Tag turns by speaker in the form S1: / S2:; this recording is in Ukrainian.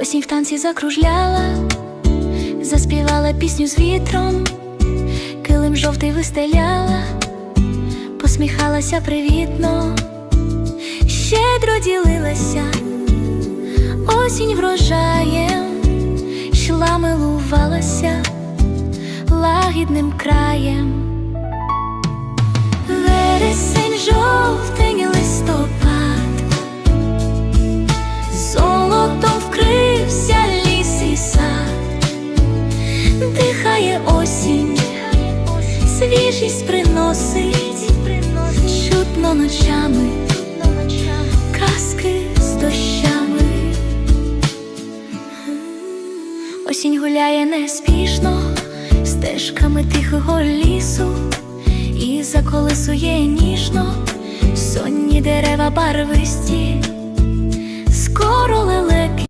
S1: Осінь в танці закружляла, заспівала пісню з вітром, килим жовтий вистеляла, посміхалася привітно, щедро ділилася, осінь врожаєм, йшла милувалася лагідним краєм. Дихає осінь, свіжість приносить, чутно ночами, казки з дощами. Осінь гуляє неспішно стежками тихого лісу і заколисує ніжно сонні дерева барвисті,